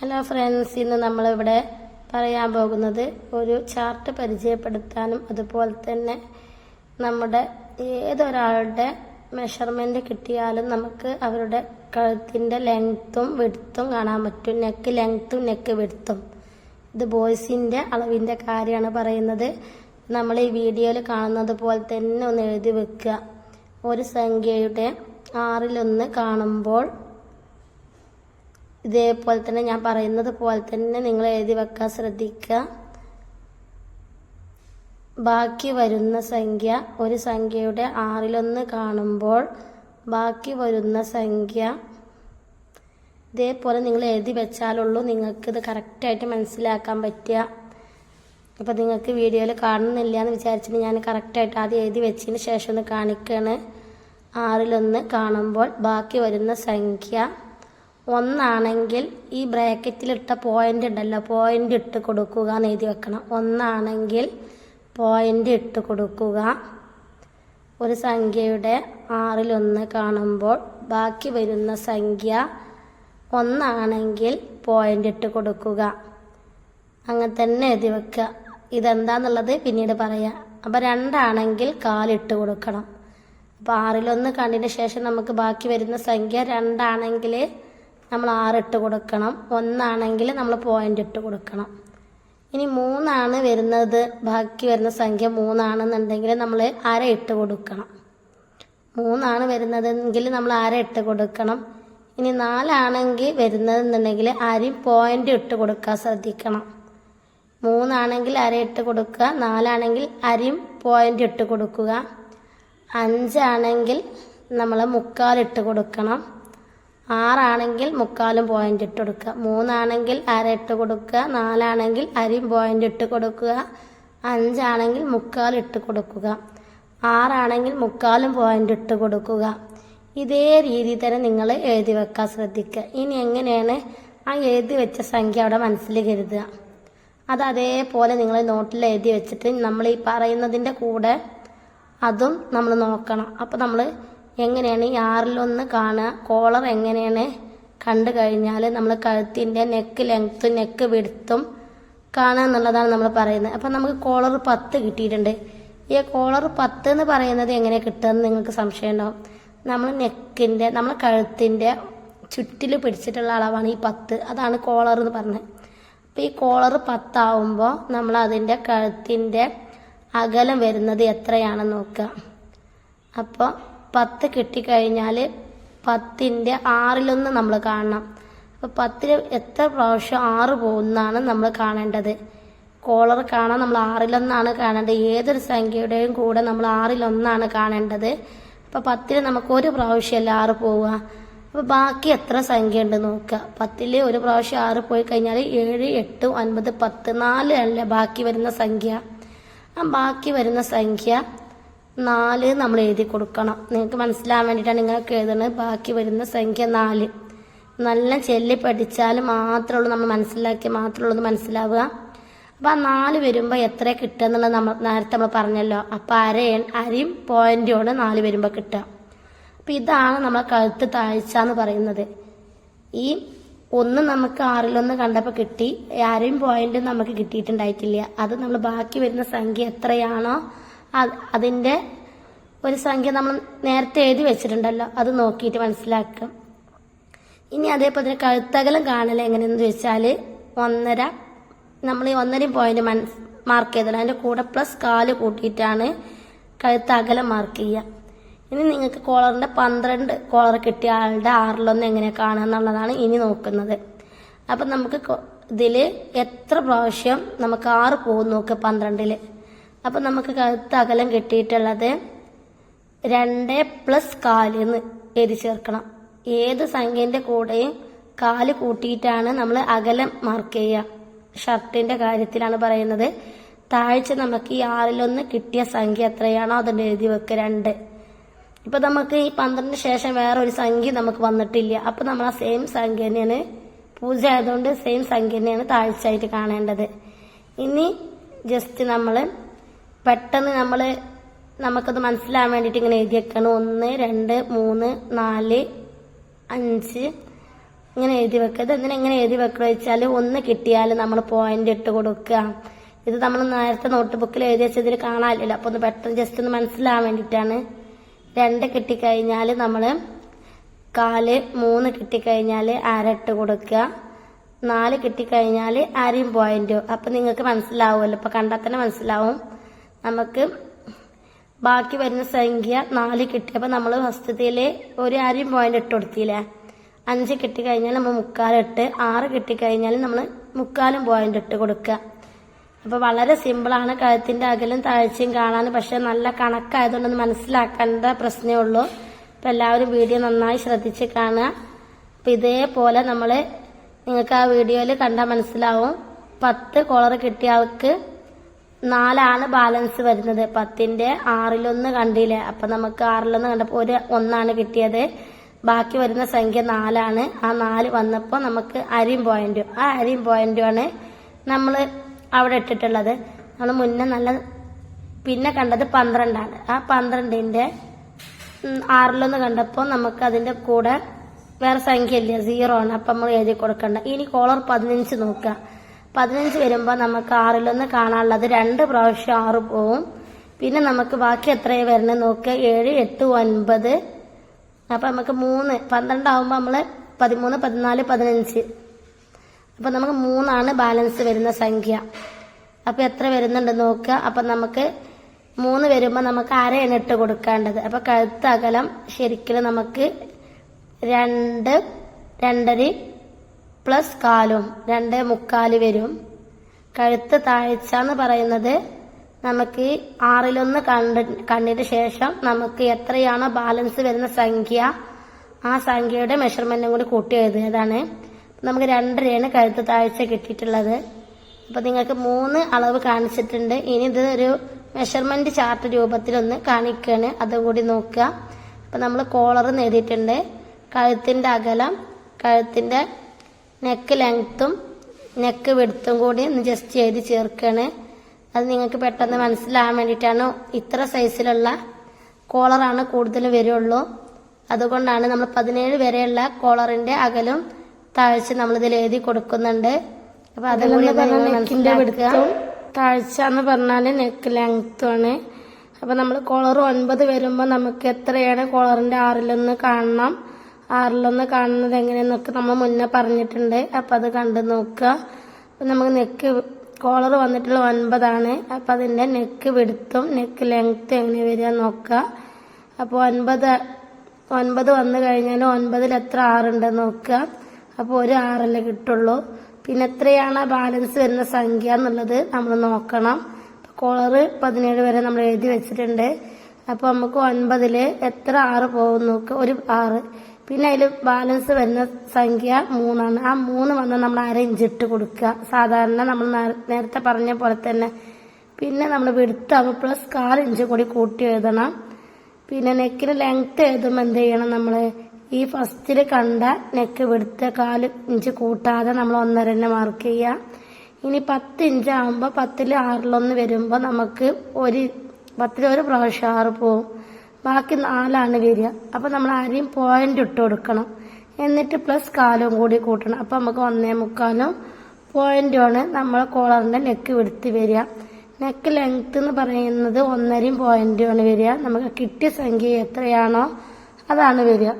Hello friends ഇന്ന് നമ്മളിവിടെ പറയാൻ പോകുന്നത് ഒരു ചാർട്ട് പരിചയപ്പെടുത്താനും അതുപോലെ തന്നെ നമ്മുടെ ഏതൊരാളുടെ മെഷർമെന്റ് കിട്ടിയാലും നമുക്ക് അവരുടെ കഴുത്തിന്റെ ലെങ്ത്തും വിടുത്തും കാണാൻ പറ്റും. നെക്ക് ലെങ്ത്തും നെക്ക് വിടുത്തും ഇത് ബോയ്സിന്റെ അളവിന്റെ കാര്യമാണ് പറയുന്നത്. നമ്മൾ ഈ വീഡിയോയിൽ കാണുന്നത് പോലെ തന്നെ ഒന്ന് എഴുതി വെക്കുക. ഒരു സംഖ്യയുടെ ആറിലൊന്ന് കാണുമ്പോൾ ഇതേപോലെ തന്നെ ഞാൻ പറയുന്നത് പോലെ തന്നെ നിങ്ങൾ എഴുതി വെക്കാൻ ശ്രദ്ധിക്കുക. ബാക്കി വരുന്ന സംഖ്യ ഒരു സംഖ്യയുടെ ആറിലൊന്ന് കാണുമ്പോൾ ബാക്കി വരുന്ന സംഖ്യ ഇതേപോലെ നിങ്ങൾ എഴുതി വെച്ചാലുള്ളൂ. നിങ്ങൾക്ക് ഇത് കറക്റ്റായിട്ട് മനസ്സിലാക്കാൻ പറ്റുക. അപ്പോൾ നിങ്ങൾക്ക് വീഡിയോയിൽ കാണുന്നില്ല എന്ന് വിചാരിച്ചിട്ട് ഞാൻ കറക്റ്റായിട്ട് ആദ്യം എഴുതി വെച്ചതിന് ശേഷം ഒന്ന് കാണിക്കുകയാണ് ആറിലൊന്ന് കാണുമ്പോൾ ബാക്കി വരുന്ന സംഖ്യ ഒന്നാണെങ്കിൽ ഈ ബ്രാക്കറ്റിലിട്ട പോയിന്റ് ഉണ്ടല്ലോ പോയിന്റ് ഇട്ട് കൊടുക്കുക എന്ന് എഴുതി വെക്കണം. ഒന്നാണെങ്കിൽ പോയിന്റ് ഇട്ട് കൊടുക്കുക. ഒരു സംഖ്യയുടെ ആറിലൊന്ന് കാണുമ്പോൾ ബാക്കി വരുന്ന സംഖ്യ ഒന്നാണെങ്കിൽ പോയിന്റ് ഇട്ട് കൊടുക്കുക. അങ്ങനെ തന്നെ എഴുതി വെക്കുക. ഇതെന്താന്നുള്ളത് പിന്നീട് പറയാം. അപ്പോൾ രണ്ടാണെങ്കിൽ കാലിട്ട് കൊടുക്കണം. അപ്പോൾ ആറിലൊന്ന് കണ്ടതിന് ശേഷം നമുക്ക് ബാക്കി വരുന്ന സംഖ്യ രണ്ടാണെങ്കിൽ നമ്മൾ ആറിട്ട് കൊടുക്കണം. ഒന്നാണെങ്കിൽ നമ്മൾ പോയിന്റ് ഇട്ട് കൊടുക്കണം. ഇനി മൂന്നാണ് വരുന്നത്. ബാക്കി വരുന്ന സംഖ്യ മൂന്നാണെന്നുണ്ടെങ്കിൽ നമ്മൾ അര ഇട്ട് കൊടുക്കണം. മൂന്നാണ് വരുന്നതെങ്കിൽ നമ്മൾ അര ഇട്ട് കൊടുക്കണം. ഇനി നാലാണെങ്കിൽ വരുന്നതെന്നുണ്ടെങ്കിൽ അരി പോയിന്റ് ഇട്ട് കൊടുക്കാൻ ശ്രദ്ധിക്കണം. മൂന്നാണെങ്കിൽ അര ഇട്ട് കൊടുക്കുക. നാലാണെങ്കിൽ അരിയും പോയിന്റ് ഇട്ട് കൊടുക്കുക. അഞ്ചാണെങ്കിൽ നമ്മൾ മുക്കാലിട്ട് കൊടുക്കണം. ആറാണെങ്കിൽ മുക്കാലും പോയിന്റ് ഇട്ട് കൊടുക്കുക. മൂന്നാണെങ്കിൽ അര ഇട്ട് കൊടുക്കുക. നാലാണെങ്കിൽ അരിയും പോയിന്റ് ഇട്ട് കൊടുക്കുക. അഞ്ചാണെങ്കിൽ മുക്കാൽ ഇട്ട് കൊടുക്കുക. ആറാണെങ്കിൽ മുക്കാലും പോയിന്റ് ഇട്ട് കൊടുക്കുക. ഇതേ രീതി തന്നെ നിങ്ങൾ എഴുതി വെക്കാൻ ശ്രദ്ധിക്കുക. ഇനി എങ്ങനെയാണ് ആ എഴുതി വെച്ച സംഖ്യ അവിടെ മനസ്സിൽ കരുതുക. അത് അതേപോലെ നിങ്ങൾ നോട്ടിൽ എഴുതി വെച്ചിട്ട് നമ്മൾ ഈ പറയുന്നതിന്റെ കൂടെ അതും നമ്മൾ നോക്കണം. അപ്പോൾ നമ്മൾ എങ്ങനെയാണ് ഈ ആറിലൊന്ന് കാണുക? കോളർ എങ്ങനെയാണ്? കണ്ടു കഴിഞ്ഞാൽ നമ്മൾ കഴുത്തിന്റെ നെക്ക് ലെങ്ത്തും നെക്ക് വിടുത്തും കാണുക എന്നുള്ളതാണ് നമ്മൾ പറയുന്നത്. അപ്പം നമുക്ക് കോളർ പത്ത് കിട്ടിയിട്ടുണ്ട്. ഈ കോളർ പത്ത് എന്ന് പറയുന്നത് എങ്ങനെ കിട്ടുമെന്ന് നിങ്ങൾക്ക് സംശയം ഉണ്ടാവും. നമ്മൾ നെക്കിന്റെ നമ്മൾ കഴുത്തിന്റെ ചുറ്റിൽ പിടിച്ചിട്ടുള്ള അളവാണ് ഈ പത്ത്. അതാണ് കോളർ എന്ന് പറഞ്ഞത്. അപ്പോൾ ഈ കോളർ പത്താവുമ്പോൾ നമ്മൾ അതിന്റെ കഴുത്തിന്റെ അകലം വരുന്നത് എത്രയാണെന്ന് നോക്കുക. അപ്പോൾ പത്ത് കിട്ടിക്കഴിഞ്ഞാൽ പത്തിന്റെ ആറിലൊന്ന് നമ്മൾ കാണണം. അപ്പോൾ പത്തിൽ എത്ര പ്രാവശ്യം ആറ് പോകുന്നതാണ് നമ്മൾ കാണേണ്ടത്? കോളർ കാണാൻ നമ്മൾ ആറിലൊന്നാണ് കാണേണ്ടത്. ഏതൊരു സംഖ്യയുടെയും കൂടെ നമ്മൾ ആറിലൊന്നാണ് കാണേണ്ടത്. അപ്പോൾ പത്തിൽ നമുക്ക് ഒരു പ്രാവശ്യമല്ല ആറ് പോവുക. അപ്പോൾ ബാക്കി എത്ര സംഖ്യ ഉണ്ട് നോക്കുക പത്തിൽ ഒരു പ്രാവശ്യം ആറ് പോയി കഴിഞ്ഞാൽ ഏഴ് എട്ട് ഒൻപത് പത്ത് നാല് അല്ലേ ബാക്കി വരുന്ന സംഖ്യ? ആ ബാക്കി വരുന്ന സംഖ്യ നാല് നമ്മൾ എഴുതി കൊടുക്കണം. നിങ്ങൾക്ക് മനസ്സിലാവാൻ വേണ്ടിയിട്ടാണ് നിങ്ങൾക്ക് എഴുതുന്നത്. ബാക്കി വരുന്ന സംഖ്യ നാല്. നല്ല ചെല്ലി പഠിച്ചാൽ മാത്രമേ ഉള്ളൂ നമ്മൾ മനസ്സിലാക്കി മാത്രമേ ഉള്ളൂ മനസ്സിലാവുക. അപ്പം ആ നാല് വരുമ്പോൾ എത്ര കിട്ടുക എന്നുള്ളത് നമ്മൾ നേരത്തെ നമ്മൾ പറഞ്ഞല്ലോ. അപ്പം അര അരയും പോയിന്റുമാണ് നാല് വരുമ്പോൾ കിട്ടുക. അപ്പം ഇതാണ് നമ്മൾ കഴുത്ത് താഴ്ച എന്ന് പറയുന്നത്. ഈ ഒന്ന് നമുക്ക് ആറിലൊന്ന് കണ്ടപ്പോൾ കിട്ടി. അരയും പോയിന്റും നമുക്ക് കിട്ടിയിട്ടുണ്ടായിട്ടില്ല. അത് നമ്മൾ ബാക്കി വരുന്ന സംഖ്യ എത്രയാണോ അതിന്റെ ഒരു സംഖ്യ നമ്മൾ നേരത്തെ എഴുതി വെച്ചിട്ടുണ്ടല്ലോ. അത് നോക്കിയിട്ട് മനസ്സിലാക്കുക. ഇനി അതേപോലെ തന്നെ കഴുത്തകലം കാണൽ എങ്ങനെയെന്ന് ചോദിച്ചാൽ ഒന്നര നമ്മൾ ഈ ഒന്നരയും പോയിന്റ് മനസ് മാർക്ക് ചെയ്തല്ലോ അതിന്റെ കൂടെ പ്ലസ് കാൽ കൂട്ടിയിട്ടാണ് കഴുത്തകലം മാർക്ക് ചെയ്യുക. ഇനി നിങ്ങൾക്ക് കോളറിന്റെ പന്ത്രണ്ട് കോളർ കിട്ടിയ ആളുടെ ആറിലൊന്ന് എങ്ങനെ കാണുക എന്നുള്ളതാണ് ഇനി നോക്കുന്നത്. അപ്പം നമുക്ക് ഇതിൽ എത്ര പ്രാവശ്യം നമുക്ക് ആറ് പോകും നോക്കുക പന്ത്രണ്ടിൽ അപ്പം നമുക്ക് കഴുത്ത് അകലം കിട്ടിയിട്ടുള്ളത് രണ്ട് പ്ലസ് കാൽ എന്ന് എഴുതി ചേർക്കണം. ഏത് സംഖ്യന്റെ കൂടെയും കാൽ കൂട്ടിയിട്ടാണ് നമ്മൾ അകലം മാർക്ക് ചെയ്യുക. ഷർട്ടിന്റെ കാര്യത്തിലാണ് പറയുന്നത്. താഴ്ച നമുക്ക് ഈ ആറിലൊന്ന് കിട്ടിയ സംഖ്യ എത്രയാണോ അതിന്റെ എഴുതി വെക്കുക രണ്ട്. ഇപ്പം നമുക്ക് ഈ പന്ത്രണ്ടിന് ശേഷം വേറെ ഒരു സംഖ്യ നമുക്ക് വന്നിട്ടില്ല. അപ്പം നമ്മൾ ആ സെയിം സംഖ്യ തന്നെയാണ് പൂജ ആയതുകൊണ്ട് സെയിം സംഖ്യ തന്നെയാണ് താഴ്ചയായിട്ട് കാണേണ്ടത്. ഇനി ജസ്റ്റ് നമ്മൾ പെട്ടെന്ന് നമ്മൾ നമുക്കത് മനസ്സിലാവാൻ വേണ്ടിയിട്ട് ഇങ്ങനെ എഴുതി വെക്കണം. ഒന്ന് രണ്ട് മൂന്ന് നാല് അഞ്ച്. ഇങ്ങനെ എഴുതി വെക്കുക. ഇത് എന്തിനാ ഇങ്ങനെ എഴുതി വെക്കുക വെച്ചാൽ ഒന്ന് കിട്ടിയാൽ നമ്മൾ പോയിന്റ് ഇട്ട് കൊടുക്കുക. ഇത് നമ്മൾ നേരത്തെ നോട്ട് ബുക്കിൽ എഴുതി വെച്ചതിൽ കാണാനില്ല അപ്പോൾ ഒന്ന് പെട്ടെന്ന് ജസ്റ്റ് ഒന്ന് മനസ്സിലാവാൻ വേണ്ടിയിട്ടാണ്. രണ്ട് കിട്ടിക്കഴിഞ്ഞാൽ നമ്മൾ കാൽ മൂന്ന് കിട്ടിക്കഴിഞ്ഞാൽ അരട്ട് കൊടുക്കുക. നാല് കിട്ടിക്കഴിഞ്ഞാൽ അരയും പോയിന്റും അപ്പം നിങ്ങൾക്ക് മനസ്സിലാവുമല്ലോ. ഇപ്പം കണ്ടാൽ തന്നെ മനസ്സിലാവും. നമുക്ക് ബാക്കി വരുന്ന സംഖ്യ നാല് കിട്ടി. അപ്പം നമ്മൾ ഫസ്റ്റത്തിൽ ഒരു അരയും പോയിന്റ് ഇട്ട് കൊടുത്തില്ലേ? അഞ്ച് കിട്ടിക്കഴിഞ്ഞാൽ നമ്മൾ മുക്കാലിട്ട് ആറ് കിട്ടിക്കഴിഞ്ഞാൽ നമ്മൾ മുക്കാലും പോയിന്റ് ഇട്ട് കൊടുക്കുക. അപ്പോൾ വളരെ സിമ്പിളാണ് കഴുത്തിന്റെ അകലും താഴ്ചയും കാണാൻ പക്ഷെ നല്ല കണക്കായതുകൊണ്ടൊന്ന് മനസ്സിലാക്കേണ്ട പ്രശ്നമേ ഉള്ളൂ. അപ്പോൾ എല്ലാവരും വീഡിയോ നന്നായി ശ്രദ്ധിച്ച് കാണുക. അപ്പോൾ ഇതേപോലെ നമ്മൾ നിങ്ങൾക്ക് ആ വീഡിയോയിൽ കണ്ടാൽ മനസ്സിലാവും. പത്ത് കോളർ കിട്ടിയ ആൾക്ക് നാലാണ് ബാലൻസ് വരുന്നത്. പത്തിന്റെ ആറിലൊന്ന് കണ്ടില്ലേ? അപ്പൊ നമുക്ക് ആറിലൊന്ന് കണ്ടപ്പോൾ ഒരു ഒന്നാണ് കിട്ടിയത്. ബാക്കി വരുന്ന സംഖ്യ നാലാണ്. ആ നാല് വന്നപ്പോൾ നമുക്ക് അരിയും പോയിന്റും. ആ അരിയും പോയിന്റുമാണ് നമ്മൾ അവിടെ ഇട്ടിട്ടുള്ളത്. നമ്മൾ മുന്നേ നല്ല പിന്നെ കണ്ടത് പന്ത്രണ്ടാണ്. ആ പന്ത്രണ്ടിന്റെ ആറിലൊന്ന് കണ്ടപ്പോൾ നമുക്ക് അതിന്റെ കൂടെ വേറെ സംഖ്യ ഇല്ല സീറോ ആണ്. അപ്പം നമ്മൾ എഴുതി കൊടുക്കണ്ട. ഇനി കോളർ പതിനഞ്ച് നോക്കുക. പതിനഞ്ച് വരുമ്പോൾ നമുക്ക് ആറിലൊന്ന് കാണാനുള്ളത് രണ്ട് പ്രാവശ്യം ആറ് പോവും. പിന്നെ നമുക്ക് ബാക്കി എത്രയാണ് വരണം നോക്കുക ഏഴ് എട്ട് ഒൻപത്. അപ്പം നമുക്ക് മൂന്ന് പന്ത്രണ്ടാവുമ്പോൾ നമ്മൾ പതിമൂന്ന് പതിനാല് പതിനഞ്ച്. അപ്പം നമുക്ക് മൂന്നാണ് ബാലൻസ് വരുന്ന സംഖ്യ. അപ്പം എത്ര വരുന്നുണ്ട് നോക്കുക അപ്പം നമുക്ക് മൂന്ന് വരുമ്പോൾ നമുക്ക് അരയാണ് ഇട്ട് കൊടുക്കേണ്ടത്? അപ്പം കഴുത്ത് അകലം ശരിക്കും നമുക്ക് രണ്ട് രണ്ടര പ്ലസ് കാലും രണ്ട് മുക്കാൽ വരും. കഴുത്ത് താഴ്ച എന്ന് പറയുന്നത് നമുക്ക് ആറിലൊന്ന് കണ്ട് കണ്ടിട്ട് ശേഷം നമുക്ക് എത്രയാണ് ബാലൻസ് വരുന്ന സംഖ്യ ആ സംഖ്യയുടെ മെഷർമെന്റും കൂടി കൂട്ടി എഴുതിയതാണ് നമുക്ക് രണ്ടരയാണ് കഴുത്ത് താഴ്ച കിട്ടിയിട്ടുള്ളത്. അപ്പൊ നിങ്ങൾക്ക് മൂന്ന് അളവ് കാണിച്ചിട്ടുണ്ട്. ഇനി ഇത് ഒരു മെഷർമെന്റ് ചാർട്ട് രൂപത്തിലൊന്ന് കാണിക്കുകയാണ് അതും കൂടി നോക്കുക. അപ്പൊ നമ്മൾ കോളർ നേടിയിട്ടുണ്ട് കഴുത്തിന്റെ അകലം കഴുത്തിന്റെ നെക്ക് ലെങ്ത്തും നെക്ക് വിടുത്തും കൂടി ഒന്ന് ജസ്റ്റ് ചെയ്ത് ചേർക്കുകയാണ് അത് നിങ്ങൾക്ക് പെട്ടെന്ന് മനസ്സിലാകാൻ വേണ്ടിയിട്ടാണ്. ഇത്ര സൈസിലുള്ള കോളറാണ് കൂടുതൽ വരുള്ളൂ. അതുകൊണ്ടാണ് നമ്മൾ പതിനേഴ് വരെയുള്ള കോളറിന്റെ അകലും താഴ്ച നമ്മൾ ഇതിൽ എഴുതി കൊടുക്കുന്നുണ്ട്. അപ്പൊ നിങ്ങൾ മനസ്സിലാക്കുക. താഴ്ച എന്ന് പറഞ്ഞാൽ നെക്ക് ലെങ്ത്താണ് ആണ്. അപ്പൊ നമ്മൾ കോളർ ഒൻപത് വരുമ്പോൾ നമുക്ക് എത്രയാണ് കോളറിന്റെ ആറിലൊന്ന് കാണണം. ആറിലൊന്ന് കാണുന്നത് എങ്ങനെയെന്നൊക്കെ നമ്മൾ മുന്നേ പറഞ്ഞിട്ടുണ്ട്. അപ്പം അത് കണ്ട് നോക്കുക. അപ്പം നമുക്ക് നെക്ക് കോളർ വന്നിട്ടുള്ള ഒൻപതാണ്. അപ്പം അതിന്റെ നെക്ക് വിടുത്തും നെക്ക് ലെങ്ത്തും എങ്ങനെ വരിക നോക്കുക. അപ്പോൾ ഒൻപത് ഒൻപത് വന്നു കഴിഞ്ഞാൽ ഒൻപതിൽ എത്ര ആറുണ്ട് നോക്കുക. അപ്പോൾ ഒരു ആറല്ലേ കിട്ടുള്ളൂ. പിന്നെ എത്രയാണ് ബാലൻസ് വരുന്ന സംഖ്യ എന്നുള്ളത് നമ്മൾ നോക്കണം. കോളറ് പതിനേഴ് വരെ നമ്മൾ എഴുതി വെച്ചിട്ടുണ്ട്. അപ്പോൾ നമുക്ക് ഒൻപതിൽ എത്ര ആറ് പോകും നോക്കുക. ഒരു ആറ്. പിന്നെ അതിൽ ബാലൻസ് വരുന്ന സംഖ്യ മൂന്നാണ്. ആ മൂന്ന് വന്ന് നമ്മൾ അര ഇഞ്ച് ഇട്ട് കൊടുക്കുക സാധാരണ നമ്മൾ നേരത്തെ പറഞ്ഞ പോലെ തന്നെ. പിന്നെ നമ്മൾ വിടുത്താകുമ്പോൾ പ്ലസ് കാൽ ഇഞ്ച് കൂടി കൂട്ടി എഴുതണം. പിന്നെ നെക്കിന് ലെങ്ത് എഴുതുമ്പോൾ എന്ത് ചെയ്യണം നമ്മൾ ഈ ഫസ്റ്റിൽ കണ്ട നെക്ക് വിടുത്ത കാൽ ഇഞ്ച് കൂട്ടാതെ നമ്മൾ ഒന്നര തന്നെ മാർക്ക് ചെയ്യുക ഇനി പത്ത് ഇഞ്ച് ആകുമ്പോൾ പത്തിൽ ആറിലൊന്ന് വരുമ്പോൾ നമുക്ക് ഒരു പത്തിൽ ഒരു പ്രാവശ്യം ആറ് പോവും. ബാക്കി നാലാണ് വരിക. അപ്പം നമ്മൾ ആരെയും പോയിന്റ് ഇട്ട് കൊടുക്കണം. എന്നിട്ട് പ്ലസ് കാലും കൂടി കൂട്ടണം. അപ്പം നമുക്ക് ഒന്നേ മുക്കാലും പോയിന്റുമാണ് നമ്മൾ കോളറിന്റെ നെക്ക് വിടുത്ത് വരിക. നെക്ക് ലെങ്ത് എന്ന് പറയുന്നത് ഒന്നരയും പോയിന്റുമാണ് വരിക. നമുക്ക് കിട്ടിയ സംഖ്യ എത്രയാണോ അതാണ് വരിക.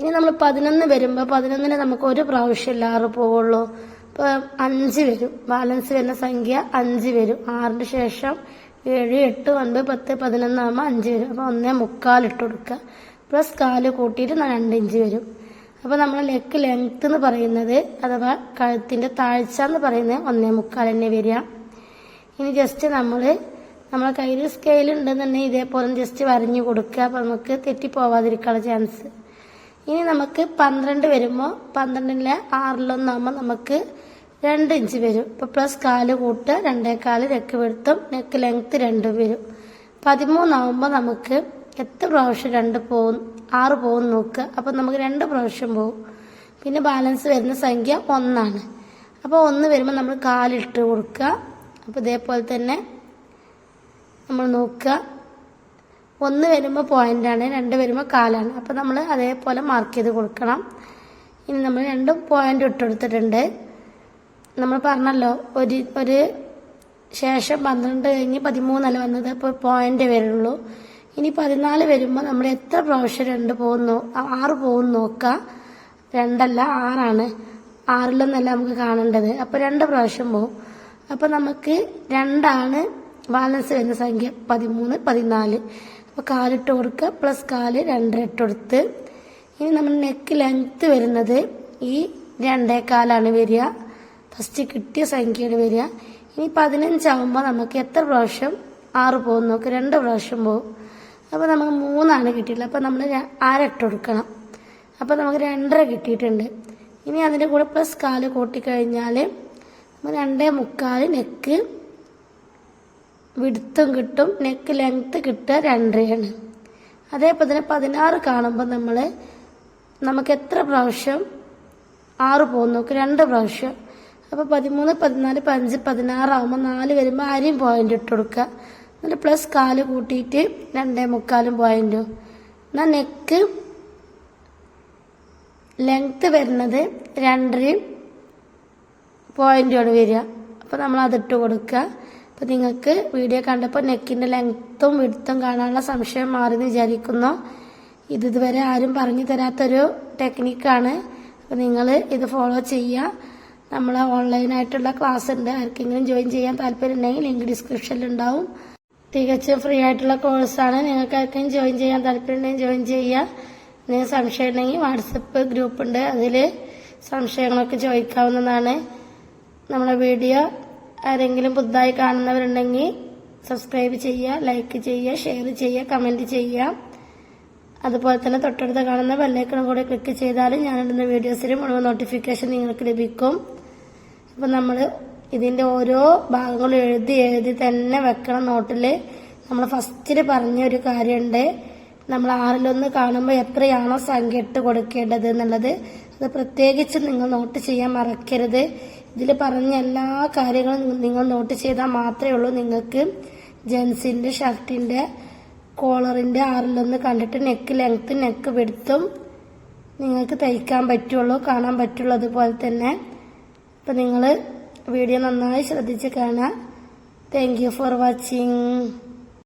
ഇനി നമ്മൾ പതിനൊന്ന് വരുമ്പോൾ പതിനൊന്നിന് നമുക്ക് ഒരു പ്രാവശ്യം ആറ് പോവുള്ളൂ. ഇപ്പോൾ അഞ്ച് വരും. ബാലൻസ് വരുന്ന സംഖ്യ അഞ്ച് വരും. ആറിന് ശേഷം ഏഴ് എട്ട് ഒൻപത് പത്ത് പതിനൊന്ന് ആകുമ്പോൾ അഞ്ച് വരും അപ്പോൾ ഒന്നേ മുക്കാൽ ഇട്ട് കൊടുക്കുക. പ്ലസ് കാൽ കൂട്ടിയിട്ട് രണ്ട് ഇഞ്ച് വരും. അപ്പോൾ നമ്മൾ ലെക്ക് ലെങ്ത് എന്ന് പറയുന്നത് അഥവാ കഴുത്തിന്റെ താഴ്ച എന്ന് പറയുന്നത് ഒന്നേ മുക്കാൽ തന്നെ വരിക. ഇനി ജസ്റ്റ് നമ്മൾ നമ്മളെ കയ്യിൽ സ്കെയിൽ ഉണ്ടെന്നുണ്ടെങ്കിൽ ഇതേപോലെ ജസ്റ്റ് വരഞ്ഞു കൊടുക്കുക. അപ്പോൾ നമുക്ക് തെറ്റിപ്പോവാതിരിക്കാനുള്ള ചാൻസ് ഇനി നമുക്ക് പന്ത്രണ്ട് വരുമ്പോൾ പന്ത്രണ്ടിലെ ആറിലൊന്നാകുമ്പോൾ നമുക്ക് രണ്ട് ഇഞ്ച് വരും. ഇപ്പോൾ പ്ലസ് കാൽ കൂട്ടുക രണ്ടേകാൽ നെക്ക് വെടുത്തും നെക്ക് ലെങ്ത്ത് രണ്ടും വരും. പതിമൂന്നാവുമ്പോൾ നമുക്ക് എത്ര പ്രാവശ്യം രണ്ട് പോകും ആറ് പോകും നോക്കുക. അപ്പോൾ നമുക്ക് രണ്ട് പ്രാവശ്യം പോകും പിന്നെ ബാലൻസ് വരുന്ന സംഖ്യ ഒന്നാണ്. അപ്പോൾ ഒന്ന് വരുമ്പോൾ നമ്മൾ കാലിട്ട് കൊടുക്കുക. അപ്പോൾ ഇതേപോലെ തന്നെ നമ്മൾ നോക്കുക. ഒന്ന് വരുമ്പോൾ പോയിന്റാണ് രണ്ട് വരുമ്പോൾ കാലാണ്. അപ്പോൾ നമ്മൾ അതേപോലെ മാർക്ക് ചെയ്ത് കൊടുക്കണം. ഇനി നമ്മൾ രണ്ടും പോയിന്റ് ഇട്ടെടുത്തിട്ടുണ്ട് നമ്മൾ പറഞ്ഞല്ലോ ഒരു ഒരു ശേഷം പന്ത്രണ്ട് കഴിഞ്ഞ് പതിമൂന്നല്ല വന്നത്? അപ്പോൾ പോയിന്റ് വരുള്ളൂ. ഇനി പതിനാല് വരുമ്പോൾ നമ്മൾ എത്ര പ്രാവശ്യം രണ്ട് പോകുന്നു ആറ് പോകുന്നു നോക്കുക രണ്ടല്ല ആറാണ്. ആറിലൊന്നല്ല നമുക്ക് കാണേണ്ടത്. അപ്പോൾ രണ്ട് പ്രാവശ്യം പോകും അപ്പോൾ നമുക്ക് രണ്ടാണ് ബാലൻസ് വരുന്ന സംഖ്യ പതിമൂന്ന് പതിനാല്. അപ്പോൾ കാലിട്ട് കൊടുക്കുക പ്ലസ് കാൽ രണ്ടര ഇട്ട് കൊടുത്ത്. ഇനി നമ്മൾ നെക്ക് ലെങ്ത്ത് വരുന്നത് ഈ രണ്ടേ കാലാണ് വരിക. ഫസ്റ്റ് കിട്ടിയ സംഖ്യയാണ് വരിക. ഇനി പതിനഞ്ചാവുമ്പോൾ നമുക്ക് എത്ര പ്രാവശ്യം? ആറ് പോകും നോക്ക് രണ്ട് പ്രാവശ്യം പോകും. അപ്പോൾ നമുക്ക് മൂന്നാണ് കിട്ടിയിട്ടുള്ളത്. അപ്പോൾ നമ്മൾ അരട്ട് കൊടുക്കണം. അപ്പോൾ നമുക്ക് രണ്ടര കിട്ടിയിട്ടുണ്ട്. ഇനി അതിന്റെ കൂടെ പ്ലസ് കാൽ കൂട്ടിക്കഴിഞ്ഞാൽ രണ്ടേ മുക്കാൽ നെക്ക് വിടുത്തും കിട്ടും. നെക്ക് ലെങ്ത്ത് കിട്ടുക രണ്ടരയാണ്. അതേപോലെ തന്നെ പതിനാറ് കാണുമ്പോൾ നമ്മൾ നമുക്ക് എത്ര പ്രാവശ്യം? ആറ് പോകും നോക്ക് രണ്ട് പ്രാവശ്യം. അപ്പോൾ പതിമൂന്ന് പതിനാല് പതിനഞ്ച് പതിനാറാകുമ്പോൾ നാല് വരുമ്പോൾ ആരെയും പോയിന്റ് ഇട്ട് കൊടുക്കുക എന്നിട്ട് പ്ലസ് കാൽ കൂട്ടിയിട്ട് രണ്ടേ മുക്കാലും പോയിന്റ് എന്നാൽ നെക്ക് ലെങ്ത്ത് വരുന്നത് രണ്ടരയും പോയിന്റുമാണ് വരിക. അപ്പോൾ നമ്മൾ അതിട്ട് കൊടുക്കുക അപ്പോൾ നിങ്ങൾക്ക് വീഡിയോ കണ്ടപ്പോൾ നെക്കിന്റെ ലെങ്ത്തും വിടുത്തും കാണാനുള്ള സംശയം മാറിയെന്ന് വിചാരിക്കുന്നു. ഇത് ഇതുവരെ ആരും പറഞ്ഞു തരാത്തൊരു ടെക്നിക്കാണ് അപ്പോൾ നിങ്ങൾ ഇത് ഫോളോ ചെയ്യുക. നമ്മൾ ഓൺലൈനായിട്ടുള്ള ക്ലാസ് ഉണ്ട് ആർക്കെങ്കിലും ജോയിൻ ചെയ്യാൻ താല്പര്യം ഉണ്ടെങ്കിൽ ലിങ്ക് ഡിസ്ക്രിപ്ഷനിൽ ഉണ്ടാവും തികച്ചും ഫ്രീ ആയിട്ടുള്ള കോഴ്സാണ്. നിങ്ങൾക്ക് ആർക്കെങ്കിലും ജോയിൻ ചെയ്യാൻ താല്പര്യം ഉണ്ടെങ്കിൽ ജോയിൻ ചെയ്യാം എന്തെങ്കിലും സംശയം ഉണ്ടെങ്കിൽ വാട്സപ്പ് ഗ്രൂപ്പ് ഉണ്ട് അതിൽ സംശയങ്ങളൊക്കെ ചോദിക്കാവുന്നതാണ്. നമ്മുടെ വീഡിയോ ആരെങ്കിലും പുതുതായി കാണുന്നവരുണ്ടെങ്കിൽ സബ്സ്ക്രൈബ് ചെയ്യുക ലൈക്ക് ചെയ്യുക ഷെയർ ചെയ്യുക കമന്റ് ചെയ്യുക. അതുപോലെ തന്നെ തൊട്ടടുത്ത് കാണുന്ന ബെല്ലൈക്കണും കൂടെ ക്ലിക്ക് ചെയ്താൽ ഞാനിടുന്ന വീഡിയോസിന് മുഴുവൻ നോട്ടിഫിക്കേഷൻ നിങ്ങൾക്ക് ലഭിക്കും. അപ്പം നമ്മൾ ഇതിന്റെ ഓരോ ഭാഗങ്ങളും എഴുതി എഴുതി തന്നെ വെക്കണം നോട്ടിൽ നമ്മൾ ഫസ്റ്റിൽ പറഞ്ഞ ഒരു കാര്യമുണ്ട് നമ്മൾ ആറിലൊന്ന് കാണുമ്പോൾ എത്രയാണോ സംഖ്യ ഇട്ട് കൊടുക്കേണ്ടത് എന്നുള്ളത് അത് പ്രത്യേകിച്ച് നിങ്ങൾ നോട്ട് ചെയ്യാൻ മറക്കരുത്. ഇതിൽ പറഞ്ഞ എല്ലാ കാര്യങ്ങളും നിങ്ങൾ നോട്ട് ചെയ്താൽ മാത്രമേ ഉള്ളൂ നിങ്ങൾക്ക്. ജെൻസിന്റെ ഷർട്ടിന്റെ കോളറിന്റെ ആറിലൊന്ന് കണ്ടിട്ട് നെക്ക് ലെങ്ത്ത് നെക്ക് വെടുത്തും നിങ്ങൾക്ക് തയ്ക്കാൻ പറ്റുള്ളൂ കാണാൻ പറ്റുള്ളൂ അതുപോലെ തന്നെ. അപ്പം നിങ്ങൾ വീഡിയോ നന്നായി ശ്രദ്ധിച്ച് കാണാം താങ്ക് യു ഫോർ വാച്ചിങ്